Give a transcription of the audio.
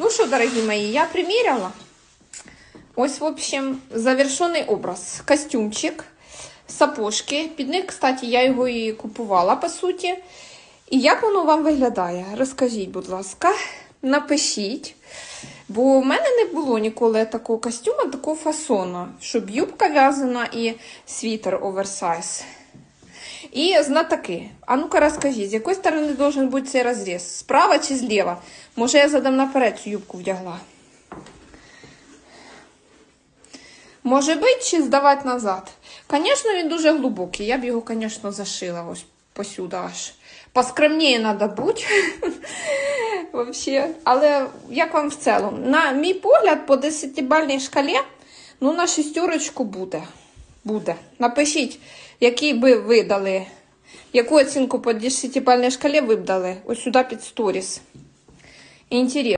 Ну що, дорогі мої, я приміряла. Ось, в общем, завершений образ. Костюмчик, сапожки. Під них, кстати, я його і купувала, по суті. І як воно вам виглядає? Розкажіть, будь ласка, напишіть. Бо в мене не було ніколи такого костюма, такого фасону, щоб юбка в'язана і світер оверсайз. І знатоки. А ну-ка розкажіть, з якої сторони должен бути цей розріз? Справа чи зліва? Може, я задам наперед цю юбку вдягла. Може бути, чи здавати назад? Звісно, він дуже глибокий. Я б його, звісно, зашила ось посюди аж. Поскромніше треба бути. Вообще. Але як вам в цілому? На мій погляд, по 10-бальній шкалі, ну, на шістерочку буде. Буде. Напишіть, який би ви дали, яку оцінку по 10-бальній шкалі ви б дали. Ось сюди під сторіс. Інтересно.